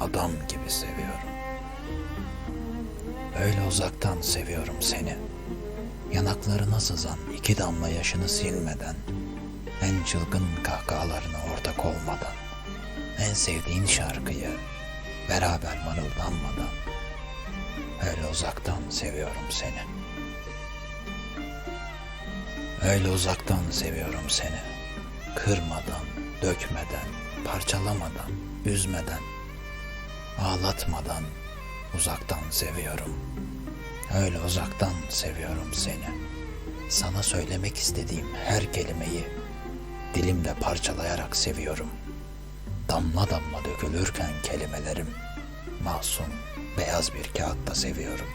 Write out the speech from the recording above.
adam gibi seviyorum. Öyle uzaktan seviyorum seni. Yanaklarına sızan iki damla yaşını silmeden, en çılgın kahkahalarına ortak olmadan, en sevdiğin şarkıyı beraber mırıldanmadan, öyle uzaktan seviyorum seni. Öyle uzaktan seviyorum seni. Kırmadan, dökmeden, parçalamadan, üzmeden, ağlatmadan uzaktan seviyorum. Öyle uzaktan seviyorum seni. Sana söylemek istediğim her kelimeyi dilimde parçalayarak seviyorum. Damla damla dökülürken kelimelerim masum, beyaz bir kağıtta seviyorum.